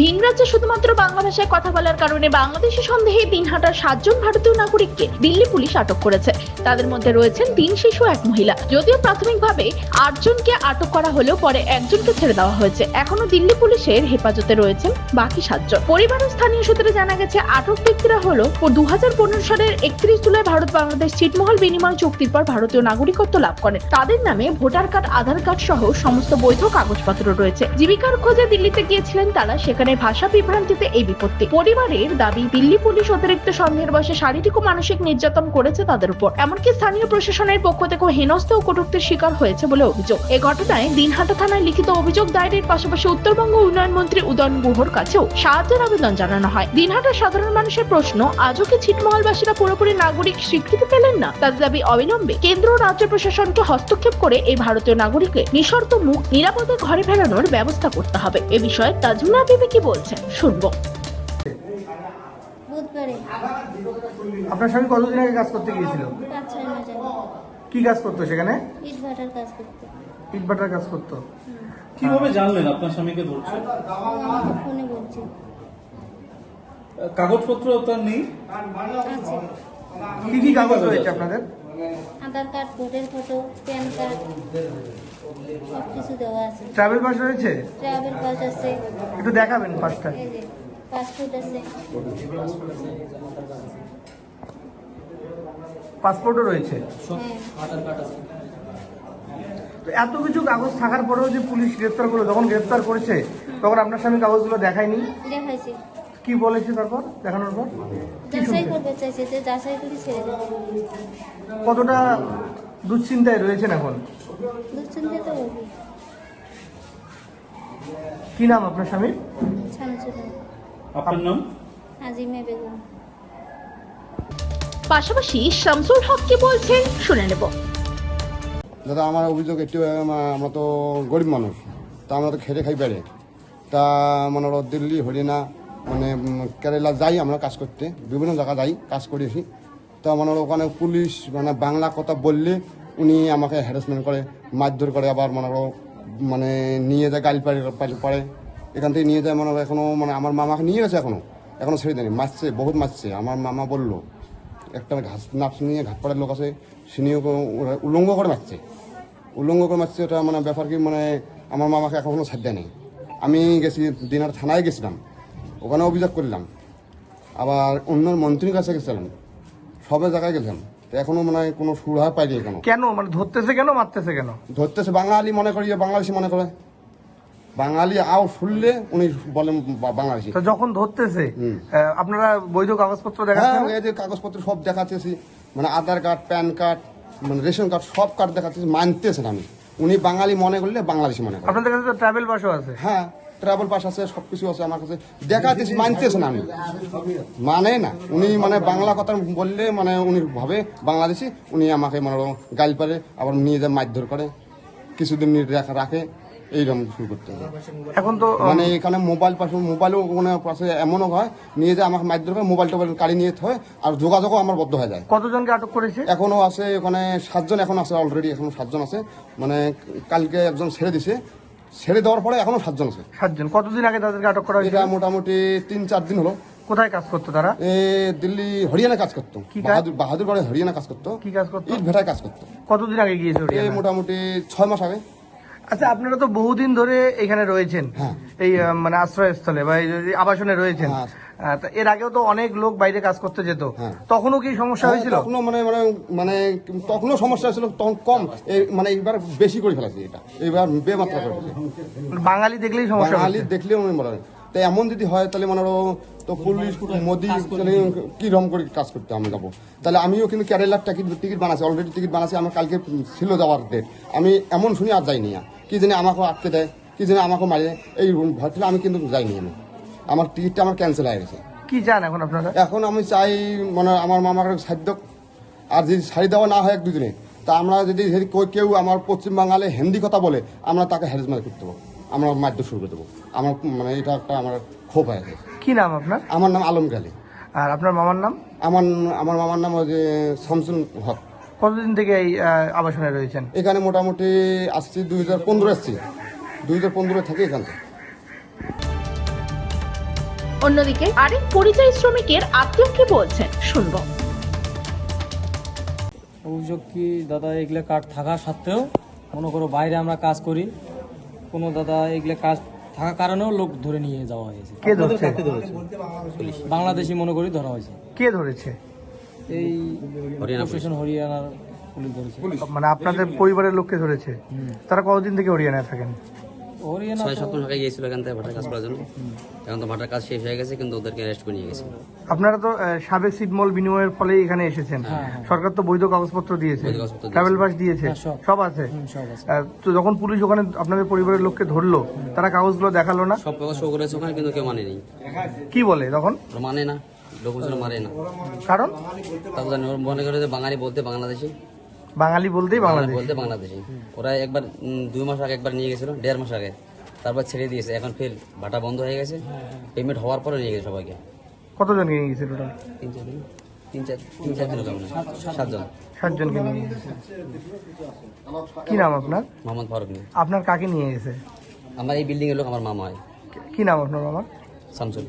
ভিন রাজ্যে শুধুমাত্র বাংলা ভাষায় কথা বলার কারণে বাংলাদেশি সন্দেহে দিনহাটার সাতজন ভারতীয় নাগরিককে দিল্লি পুলিশ আটক করেছে। তাদের মধ্যে রয়েছেন তিন শিশু, এক মহিলা। যদিও প্রাথমিকভাবে আটজনকে আটক করা হলেও পরে একজনকে ছেড়ে দেওয়া হয়েছে। এখনও দিল্লি পুলিশের হেফাজতে রয়েছেন বাকি সাতজন। পরিবার স্থানীয় সূত্রে জানা গেছে, আটক ব্যক্তিরা হলো দু সালের একত্রিশ জুলাই ভারত বাংলাদেশ ছিটমহল বিনিময় চুক্তির পর ভারতীয় নাগরিকত্ব লাভ করেন। তাদের নামে ভোটার কার্ড, আধার কার্ড সহ সমস্ত বৈধ কাগজপত্র রয়েছে। জীবিকার খোঁজে দিল্লিতে গিয়েছিলেন তারা, সেখানে ভাষা বিভ্রান্তিতে এই বিপত্তি। পরিবারের দাবি, দিল্লি পুলিশ অতিরিক্ত সন্দেহের বসে শারীরিক ও মানসিক নির্যাতন করেছে তাদের উপর। এমনকি স্থানীয় প্রশাসনের পক্ষ থেকে হেনস্থ ও কটূক্তির শিকার হয়েছে বলে অভিযোগ। এ ঘটনায় দিনহাটা থানায় লিখিত অভিযোগ দায়েরের পাশাপাশি উত্তরবঙ্গ উন্নয়ন মন্ত্রী উদয়ন গুহর কাছেও সাহায্যের আবেদন জানানো হয়। দিনহাটার সাধারণ মানুষের প্রশ্ন, আজও কি ছিটমহলবাসীরা পুরোপুরি নাগরিক স্বীকৃতি পেলেন না? তাদের দাবি অবিলম্বে। কেন্দ্র ও রাজ্য প্রশাসনকে হস্তক্ষেপ করে এই ভারতীয় নাগরিককে নিঃশর্ত মুখ, নিরাপদে ঘরে ফেরানোর ব্যবস্থা করতে হবে। এ বিষয়ে তাজুনা বিবি কি বলছেন? শুনব। আপনার স্বামী কতদিন আগে কাজ করতে গিয়েছিল? কি কাজ করতো সেখানে? ইট ভাটার কাজ করতে। কীভাবে জানলেন আপনার স্বামীকে ধরছে কাগজপত্র তার নেই? কি কি কাগজ রয়েছে আপনাদের? আধার কার্ড ভোটের ফটো প্যান কার্ড সব কিছু দেওয়া আছে। ট্রাভেল পাস রয়েছে ট্রাভেল পাস আছে। একটু দেখাবেন পাসটা পাসপোর্ট আছে। পাসপোর্টও রয়েছে। এত কিছু কাগজ থাকার পরেও যে পুলিশ গ্রেফতার করল যখন গ্রেফতার করেছে তখন আপনার স্বামী কাগজগুলো দেখায়নি? দেখাইছে। কি বলেছে তারপর দেখানোর পর? যাচাই করতে চাইছে যে যাচাই করে ছেড়ে দেবে কতটা দুশ্চিন্তায় রয়েছেন এখন? দুশ্চিন্তা তো হবে কি নাম আপনার স্বামীর? শামসুল আপনার নাম? আজিমে বেগম। পাশাপাশি শামসুল হক কি বলছেন শুনে নেব। দাদা আমার অভিযোগ একটু আমরা তো গরিব মানুষ তা আমরা তো খেটে খাই বেড়ে। তা মনে হলো দিল্লি হরিয়ানা মানে কেরালা যাই আমরা কাজ করতে, বিভিন্ন জায়গা যাই, কাজ করেছি তা মনে হলো ওখানে পুলিশ মানে বাংলা কথা বললে উনি আমাকে হ্যারাসমেন্ট করে, মারধর করে আবার মনে করো মানে নিয়ে যায় গাড়ি পাড়ি, পাড়ি- এখান থেকে নিয়ে যায় মনে করো এখনও মানে আমার মামাকে নিয়ে গেছে এখনও এখনও ছেড়ে দেয়নি, মারছে, বহুত মারছে। আমার মামা বলল, একটা ঘাস নাচ নিয়ে ঘাট পাড়ার লোক আছে সিনিও উলঙ্গ করে মারছে। উলঙ্গ করে মারছে, ওটা মানে ব্যাপার কি মানে আমার মামাকে এখনও ছাড় দেয়নি। আমি গেছি, দিনার থানায় গেছিলাম। ওখানে অভিযোগ করলাম। আবার অন্য মন্ত্রীর কাছে গেছিলাম। সবে জায়গায় গেছিলাম তো এখনও মানে কোনো সুরাহা পাইনি এখনও। কেন? মানে ধরতেছে কেন মারতেছে কেন? ধরতেছে বাঙালি মনে করি বাংলাদেশি মনে করে। বাঙালি আও শুনলে উনি বলেন বাংলাদেশি তো যখন ধরতেছে। আপনারা বৈধ কাগজপত্র হ্যাঁ দেখাচ্ছেন এই যে কাগজপত্র সব দেখাচ্ছি। মানে আধার কার্ড প্যান কার্ড মানে রেশন কার্ড সব কার্ড দেখাচ্ছি। মানতেছেন আমি। উনি বাঙালি মনে করলে বাংলাদেশি মনে করে। আপনাদের কাছে তো ট্রাভেল পাসও আছে। হ্যাঁ। ট্রাভেল পাস আছে সব কিছু আছে আমার কাছে। দেখাচ্ছি মানতেছেন আমি। মানে না উনি মানে বাংলা কথা বললে মানে উনি ভাবে বাংলাদেশি উনি আমাকে মানে গাল পারে আবার নিয়ে যায় মারধর করে কিছুদিন রাখা রাখে এইরকম শুরু করতে হবে এখন তো মানে এখানে মোবাইল পাশে মোবাইলও ওখানে পাশে এমনও হয় নিয়ে যায় আমাকে মারধর করে মোবাইল টোবাইল কাড়ি নিয়ে হয় আর যোগাযোগও আমার বদ্ধ হয়ে যায়। কতজনকে আটক করেছে? এখনও আছে ওখানে সাতজন এখন আছে অলরেডি এখনও সাতজন আছে। মানে কালকে একজন ছেড়ে দিছে ছেড়ে দেওয়ার পরে এখনও সাতজন আছে। সাতজন। কতদিন আগে তাদেরকে আটক করা হয়েছে এটা মোটামুটি তিন চার দিন হলো। কোথায় কাজ করতো তারা? এ দিল্লি হরিয়ানা কাজ করতো? বাহাদুর বাহাদুরগড়ে হরিয়ানা কাজ করতো। কি কাজ করতো? ইট ভেটায় কাজ করতো। কতদিন আগে গিয়েছে মোটামুটি ছয় মাস আগে। আচ্ছা আপনারা তো বহুদিন ধরে এখানে রয়েছেন হ্যাঁ। এই মানে আশ্রয়স্থলে বা এই আবাসনে রয়েছেন হ্যাঁ। এর আগেও তো অনেক লোক বাইরে কাজ করতে যেত হ্যাঁ। তখনও কি সমস্যা হয়েছিল তখনও মানে মানে মানে তখনও সমস্যা হয়েছিল তখন কম এই মানে এইবার বেশি করে ফেলেছে এটা এইবার বেমাত্রা করে বাঙালি দেখলেই সমস্যা বাঙালি হচ্ছে। দেখলে মনে হয় তাই এমন যদি হয় তাহলে মনে হলো তো পুলিশ মোদি তাহলে কি রকম করে কাজ করতে আমি যাব তাহলে আমিও কিন্তু কেরালার টিকিট টিকিট বানাচ্ছি অলরেডি টিকিট বানাচ্ছি আমার কালকে ছিল যাওয়ার ডেট আমি এমন শুনি আর যাইনি আর। কি জানি আমাকেও আটকে দেয় কি জানি আমাকেও মারে এই ভয় ছিল আমি কিন্তু যাইনি আমি। আমার টিকিটটা আমার ক্যান্সেল হয়ে গেছে। কি চান এখন আপনারা? এখন আমি চাই মানে আমার মামার সাধ্য আর যদি শাড়ি দেওয়া না হয় এক দুদিনে তা আমরা যদি কেউ- আমার পশ্চিম বাঙালে হিন্দি কথা বলে আমরা তাকে হ্যারাসমেন্ট করতে দেবো। আমরা মারধর শুরু করে দেবো। আমার মানে এটা একটা আমার ক্ষোভ হয়ে গেছে। কি নাম আপনার? আমার নাম আলম গালি আর আপনার মামার নাম? আমার আমার মামার নাম হচ্ছে শামসুল হক। কতদিন থেকে এই আবাসনে রয়েছেন? এখানে মোটামুটি আসছি দুই হাজার পনেরো আসছি দুই হাজার পনেরো থেকে এখানে অন্যদিকে আরেক পরিযায়ী শ্রমিকের আত্মীয় কি বলছেন? শুনব। অভিযোগ কি দাদা এগুলো কার্ড থাকা সত্ত্বেও মনে করো বাইরে আমরা কাজ করি। কোনো দাদা এগুলো কাজ থাকার কারণেও লোক ধরে নিয়ে যাওয়া হয়েছে। কে ধরেছে? বাংলাদেশি মনে করি ধরা হয়েছে। কে ধরেছে? এই প্রশাসন হরিয়ানার পুলিশ ধরেছে। মানে আপনাদের পরিবারের লোককে ধরেছে। তারা কতদিন থেকে হরিয়ানায় থাকেন? ছয় সপ্তাহ টাকা গিয়েছিল এখান থেকে ভাটার কাজ করার জন্য। এখন তো ভাটার কাজ শেষ হয়ে গেছে কিন্তু ওদেরকে অ্যারেস্ট করে নিয়ে গেছে। আপনারা তো সাবেক সিটমল বিনিময়ের ফলে এখানে এসেছেন। সরকার তো বৈধ কাগজপত্র দিয়েছে। ট্রাভেল পাস দিয়েছে। হ্যাঁ, সব। আছে। তো যখন পুলিশ ওখানে আপনাদের পরিবারের লোককে ধরলো তারা কাগজগুলো দেখাল না? সব কাগজ শো করেছে ওখানে কিন্তু কেউ মানে কি বলে তখন? মানে না। ডকুমেন্টস মানে না। কারণ? তারপর জানি ওরা মনে করে যে বাঙালি বলতে বাংলাদেশি। বাঙালি বলতেই বাংলাদেশ। বলতে বাংলাদেশি। ওরা একবার দুই মাস আগে একবার নিয়ে গেছিল দেড় মাস আগে। তারপর ছেড়ে দিয়েছে এখন ফের ভাটা বন্ধ হয়ে গেছে। পেমেন্ট হওয়ার পরে নিয়ে গেছে সবাইকে। কতজন নিয়ে গেছে টোটাল তিন চার দিন তিন চার তিন চার দিন সাতজন। সাতজনকে নিয়ে গেছে। কি নাম আপনার? মোহাম্মদ ফারুক আপনার কাকে নিয়ে গেছে? আমার এই বিল্ডিং এর লোক আমার মামা হয়। কি নাম আপনার আমার শামসুল।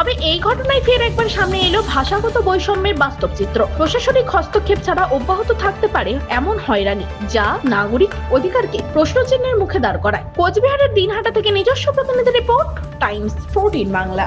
তবে এই ঘটনায় ফের একবার সামনে এলো ভাষাগত বৈষম্যের বাস্তব চিত্র। প্রশাসনিক হস্তক্ষেপ ছাড়া অব্যাহত থাকতে পারে এমন হয়রানি, যা নাগরিক অধিকারকে প্রশ্নচিহ্নের মুখে দাঁড় করায়। কোচবিহারের দিনহাটা থেকে নিজস্ব প্রতিনিধি রিপোর্ট, টাইমস ফোরটিন বাংলা।